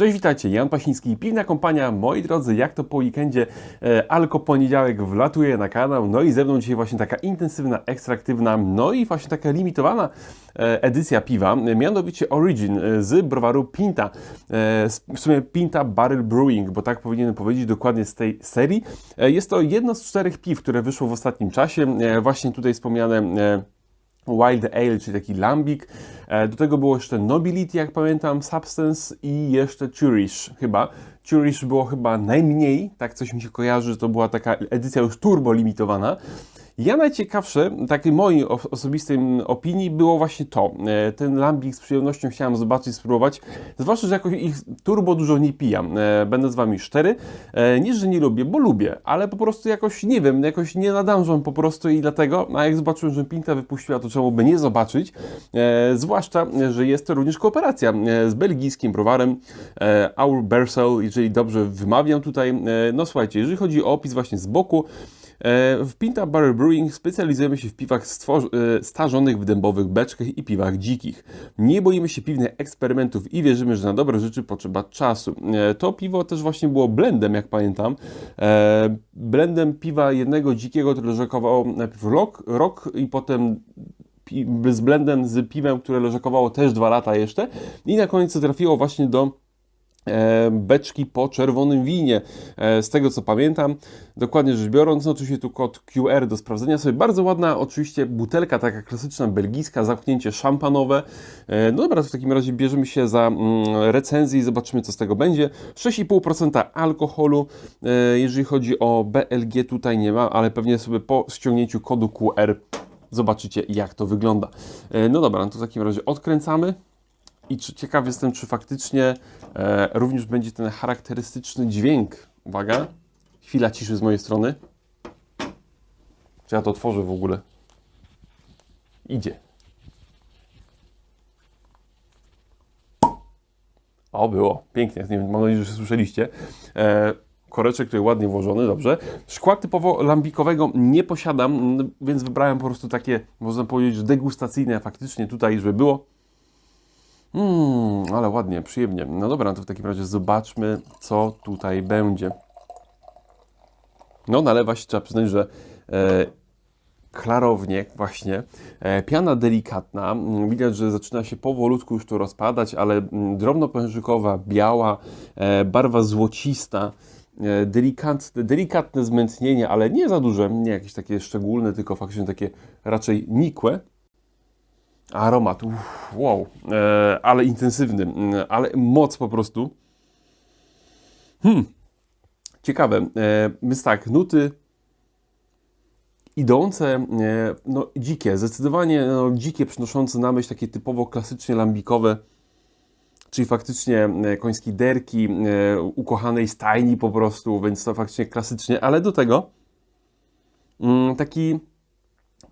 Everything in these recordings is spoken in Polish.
Cześć, witajcie, Jan Pasiński, Piwna Kompania. Moi drodzy, jak to po weekendzie, e, Alko Poniedziałek wlatuje na kanał, no i ze mną dzisiaj właśnie taka intensywna, ekstraktywna, no i właśnie taka limitowana e, edycja piwa, mianowicie Origin e, z browaru Pinta. E, w sumie Pinta Barrel Brewing, bo tak powinienem powiedzieć dokładnie z tej serii. E, jest to jedno z czterech piw, które wyszło w ostatnim czasie. E, właśnie tutaj wspomniane e, Wild Ale, czyli taki lambik. E, Do tego było jeszcze Nobility, jak pamiętam, Substance i jeszcze Churish chyba. Churish było chyba najmniej, tak coś mi się kojarzy, że to była taka edycja już turbo limitowana. Ja najciekawsze, takiej mojej osobistej opinii, było właśnie to. E, Ten lambik z przyjemnością chciałem zobaczyć, spróbować. Zwłaszcza, że jakoś ich turbo dużo nie pijam. E, Będę z Wami szczery. E, Nie, że nie lubię, bo lubię, ale po prostu jakoś, nie wiem, jakoś nie nadążam po prostu i dlatego, a jak zobaczyłem, że Pinta wypuściła, to czemu by nie zobaczyć. Zwłaszcza, że jest to również kooperacja z belgijskim browarem Our Bersel, jeżeli dobrze wymawiam tutaj. No słuchajcie, jeżeli chodzi o opis właśnie z boku, W Pinta Barrel Brewing specjalizujemy się w piwach e, starzonych w dębowych beczkach i piwach dzikich. Nie boimy się piwnych eksperymentów i wierzymy, że na dobre rzeczy potrzeba czasu. E, To piwo też właśnie było blendem, jak pamiętam. E, Blendem piwa jednego dzikiego, które leżakowało najpierw rok, rok i potem z blendem z piwem, które leżakowało też dwa lata jeszcze i na koniec trafiło właśnie do e, beczki po czerwonym winie. E, Z tego co pamiętam, dokładnie rzecz biorąc, no oczywiście tu kod QR do sprawdzenia sobie. Bardzo ładna oczywiście butelka, taka klasyczna belgijska, zamknięcie szampanowe. E, No dobra, w takim razie bierzemy się za mm, recenzję i zobaczymy co z tego będzie. 6,5% alkoholu, e, jeżeli chodzi o BLG tutaj nie ma, ale pewnie sobie po ściągnięciu kodu QR zobaczycie jak to wygląda. E, No dobra, no to w takim razie odkręcamy. I czy, ciekaw jestem, czy faktycznie e, również będzie ten charakterystyczny dźwięk. Uwaga, chwila ciszy z mojej strony. Czy ja to otworzę w ogóle? Idzie. O, było. Pięknie. Nie wiem, mam nadzieję, że słyszeliście. E, koreczek tutaj ładnie włożony, dobrze. Szkła typowo lambikowego nie posiadam, więc wybrałem po prostu takie, można powiedzieć, degustacyjne faktycznie tutaj, żeby było. Mmm, ale ładnie, przyjemnie. No dobra, no to w takim razie zobaczmy, co tutaj będzie. No, nalewa się, trzeba przyznać, że e, klarownie właśnie. E, piana delikatna. Mm, Widać, że zaczyna się powolutku już to rozpadać, ale mm, drobnopężykowa, biała, e, barwa złocista. e, Delikatne, delikatne zmętnienie, ale nie za duże, nie jakieś takie szczególne, tylko faktycznie takie raczej nikłe. Aromat, uff, wow, e, ale intensywny, mm, ale moc po prostu. Hmm, ciekawe, e, więc tak, nuty idące, e, no dzikie, zdecydowanie no, dzikie, przynoszące na myśl takie typowo klasycznie lambikowe, czyli faktycznie e, końskie derki, e, ukochanej stajni po prostu, więc to faktycznie klasycznie, ale do tego mm, taki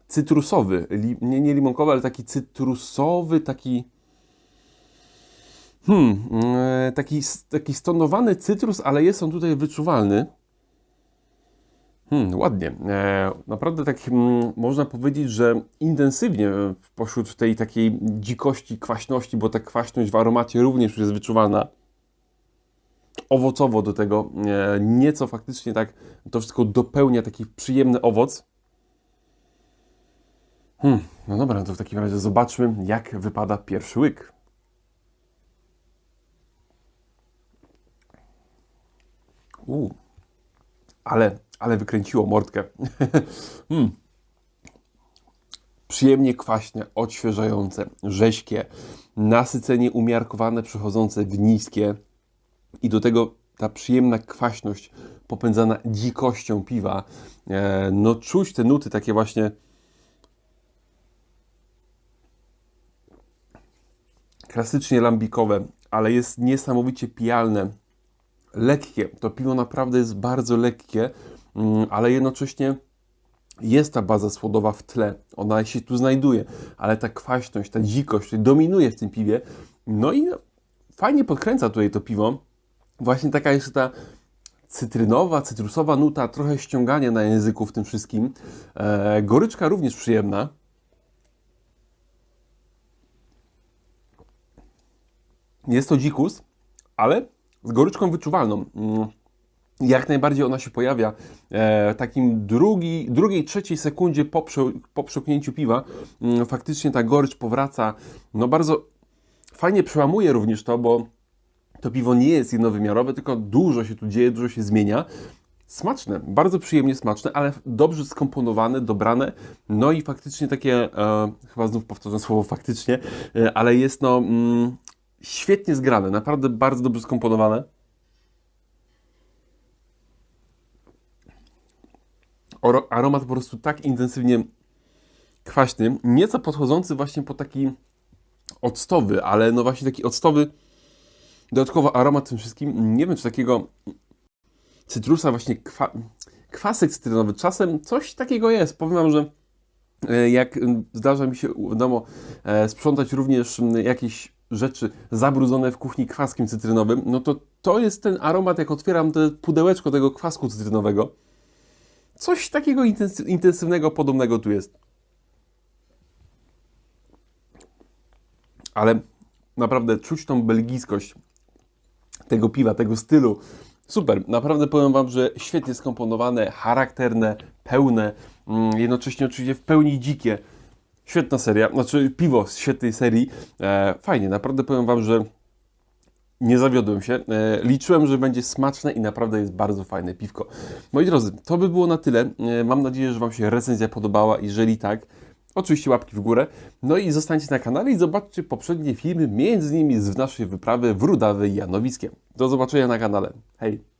cytrusowy, li, nie, nie limonkowy, ale taki cytrusowy, taki hmm, e, taki, taki stonowany cytrus, ale jest on tutaj wyczuwalny. Hmm, ładnie. E, naprawdę tak mm, można powiedzieć, że intensywnie e, pośród tej takiej dzikości, kwaśności, bo ta kwaśność w aromacie również jest wyczuwalna. Owocowo do tego e, nieco faktycznie tak to wszystko dopełnia taki przyjemny owoc. Hmm, no dobra, to w takim razie zobaczmy, jak wypada pierwszy łyk. Uuu, ale, ale wykręciło mordkę. hmm. Przyjemnie kwaśne, odświeżające, rześkie, nasycenie umiarkowane, przechodzące w niskie i do tego ta przyjemna kwaśność popędzana dzikością piwa. E, no czuć te nuty takie właśnie klasycznie lambikowe, ale jest niesamowicie pijalne, lekkie. To piwo naprawdę jest bardzo lekkie, mm, ale jednocześnie jest ta baza słodowa w tle. Ona się tu znajduje, ale ta kwaśność, ta dzikość dominuje w tym piwie. No i fajnie podkręca tutaj to piwo. Właśnie taka jeszcze ta cytrynowa, cytrusowa nuta, trochę ściągania na języku w tym wszystkim. E, goryczka również przyjemna. Jest to dzikus, ale z goryczką wyczuwalną. Mm, jak najbardziej ona się pojawia e, takim drugi, drugiej, trzeciej sekundzie po, prze, po piwa. Mm, faktycznie ta gorycz powraca. No bardzo fajnie przełamuje również to, bo to piwo nie jest jednowymiarowe, tylko dużo się tu dzieje, dużo się zmienia. Smaczne, bardzo przyjemnie smaczne, ale dobrze skomponowane, dobrane. No i faktycznie takie, e, chyba znów powtórzę słowo faktycznie, e, ale jest no mm, świetnie zgrane, naprawdę bardzo dobrze skomponowane. Aromat po prostu tak intensywnie kwaśny, nieco podchodzący właśnie po taki octowy, ale no właśnie taki octowy, dodatkowo aromat tym wszystkim, nie wiem czy takiego cytrusa, właśnie kwa, kwasek cytrynowy, czasem coś takiego jest. Powiem Wam, że e, jak m, zdarza mi się w domu e, sprzątać również jakieś rzeczy zabrudzone w kuchni kwaskiem cytrynowym, no to to jest ten aromat, jak otwieram te pudełeczko tego kwasku cytrynowego. Coś takiego intensy- intensywnego, podobnego tu jest. Ale naprawdę czuć tą belgijskość tego piwa, tego stylu. Super, naprawdę powiem Wam, że świetnie skomponowane, charakterne, pełne, mm, jednocześnie oczywiście w pełni dzikie. Świetna seria, znaczy piwo z świetnej serii. E, fajnie, naprawdę powiem Wam, że nie zawiodłem się. E, liczyłem, że będzie smaczne i naprawdę jest bardzo fajne piwko. Moi drodzy, to by było na tyle. E, mam nadzieję, że Wam się recenzja podobała. Jeżeli tak, oczywiście łapki w górę. No i zostańcie na kanale i zobaczcie poprzednie filmy, między innymi z naszej wyprawy w Rudawy i Janowiskiem. Do zobaczenia na kanale. Hej!